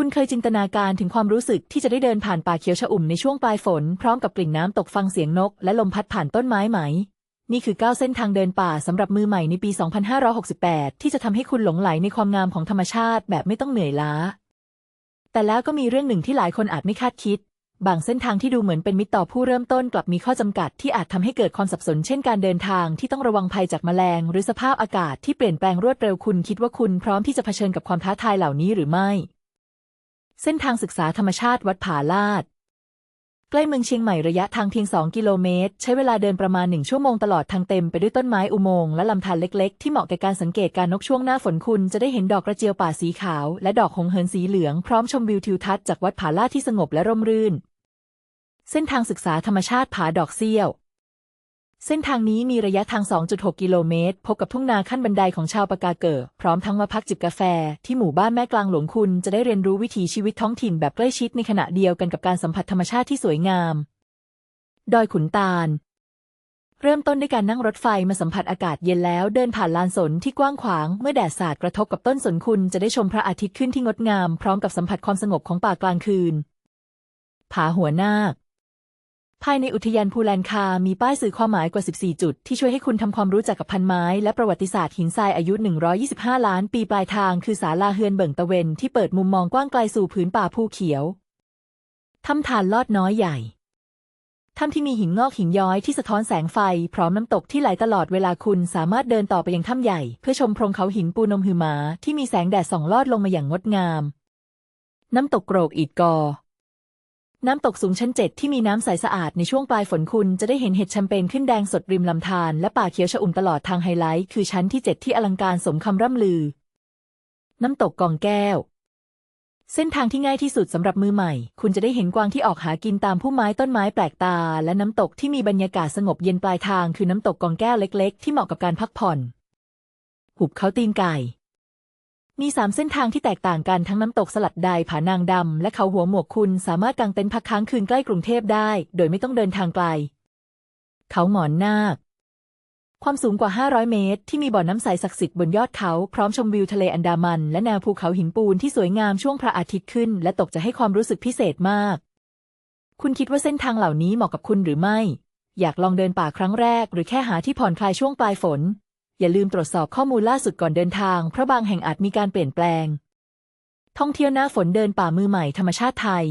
คุณเคยจินตนาการถึงความรู้สึกที่จะได้เดินผ่านป่าเขียวชอุ่มในช่วงปลายฝน พร้อมกับกลิ่นน้ำตกฟังเสียงนก และลมพัดผ่านต้นไม้ไหม นี่คือก้าวเส้นทางเดินป่าสำหรับมือใหม่ในปี 2568 ที่จะทำให้คุณหลงไหลในความงามของธรรมชาติแบบไม่ต้องเหนื่อยล้า แต่แล้วก็มีเรื่องหนึ่งที่หลายคนอาจไม่คาดคิด บางเส้นทางที่ดูเหมือนเป็นมิตรต่อผู้เริ่มต้นกลับมีข้อจำกัดที่อาจทำให้เกิดความสับสน เช่นการเดินทางที่ต้องระวังภัยจากแมลง หรือสภาพอากาศที่เปลี่ยนแปลงรวดเร็วคุณคิดว่าคุณพร้อมที่จะเผชิญกับความท้าทายเหล่านี้หรือไม่ เส้นทางศึกษาธรรมชาติวัดผาลาด ใกล้เมืองเชียงใหม่ระยะทางเพียง 2 กิโลเมตร ใช้เวลาเดินประมาณ 1 ชั่วโมงตลอดทางเต็มไปด้วยต้นไม้อุโมงค์และลำธารเล็กๆ ที่เหมาะแก่การสังเกตการนกช่วงหน้าฝนคุณจะได้เห็นดอกกระเจียวป่าสีขาว และดอกหงเหินสีเหลืองพร้อมชมวิวทิวทัศน์จากวัดผาลาดที่สงบและร่มรื่น เส้นทางศึกษาธรรมชาติผาดอกเซี่ยว เส้นทางนี้มีระยะทาง 2.6 กิโลเมตร พบกับทุ่งนาขั้นบันไดของชาวปากาเกิดพร้อมทั้งมาพักจิบกาแฟ ที่หมู่บ้านแม่กลางหลวงคุณ จะได้เรียนรู้วิถีชีวิตท้องถิ่นแบบใกล้ชิดในขณะเดียวกันกับการสัมผัสธรรมชาติที่สวยงาม ดอยขุนตาล เริ่มต้นด้วยการนั่งรถไฟมาสัมผัสอากาศเย็นแล้วเดินผ่านลานสนที่กว้างขวาง เมื่อแดดสาดกระทบกับต้นสนคุณจะได้ชมพระอาทิตย์ขึ้นที่งดงาม พร้อมกับสัมผัสความสงบของป่ากลางคืน ผาหัวนาค ภายในอุทยานภูแลนคา มีป้ายสื่อความหมายกว่า 14 จุด ที่ช่วยให้คุณทำความรู้จักกับพันไม้ และประวัติศาสตร์หินทรายอายุ 125 ล้าน ปีปลายทางคือศาลาเฮือนเบิ่งตะเวนที่เปิดมุมมองกว้างไกลสู่ผืนป่าภูเขียวถ้ำทานลอดน้อยใหญ่ถ้ำที่มีหินงอกหินย้อยที่สะท้อนแสงไฟ พร้อมน้ำตกที่ไหลตลอดเวลาคุณสามารถเดินต่อไปยังถ้ำใหญ่ เพื่อชมโพรงเขาหินปูนมหือหมา ที่มีแสงแดดส่องลอดลงมาอย่างงดงาม น้ำตกโกรกอีดกอ น้ำตกสูงชั้นเจ็ดที่มีน้ำใสสะอาดในช่วงปลายฝนคุณจะได้เห็นเห็ดแชมเปญขึ้นแดงสดริมลำธารและป่าเขียวชอุ่มตลอดทางไฮไลท์คือชั้นที่เจ็ดที่อลังการสมคำร่ำลือ น้ำตกกองแก้ว เส้นทางที่ง่ายที่สุดสำหรับมือใหม่ คุณจะได้เห็นกวางที่ออกหากินตามพุ่มไม้ต้นไม้แปลกตา และน้ำตกที่มีบรรยากาศสงบเย็นปลายทางคือน้ำตกกองแก้วเล็ก ๆ ที่เหมาะกับการพักผ่อน หุบเขาตีนไก่ มีสามเส้นทางที่แตกต่างกันทั้งน้ำตกสลัดใดผานางดำ และเขาหัวหมวกคุณสามารถกางเต็นท์พักค้างคืนใกล้กรุงเทพได้ โดยไม่ต้องเดินทางไกล เขาหมอนนาค ความสูงกว่า 500 เมตร ที่มีบ่อน้ำใสศักดิ์สิทธิ์บนยอดเขาพร้อมชมวิวทะเลอันดามัน และแนวภูเขาหินปูนที่สวยงามช่วงพระอาทิตย์ขึ้น และตกจะให้ความรู้สึกพิเศษมาก คุณคิดว่าเส้นทางเหล่านี้เหมาะกับคุณหรือไม่ อยากลองเดินป่าครั้งแรก หรือแค่หาที่ผ่อนคลายช่วงปลายฝน อย่าลืมตรวจสอบข้อมูลล่าสุดก่อนเดินทาง เพราะบางแห่งอาจมีการเปลี่ยนแปลง ท่องเที่ยวหน้าฝนเดินป่ามือใหม่ธรรมชาติไทย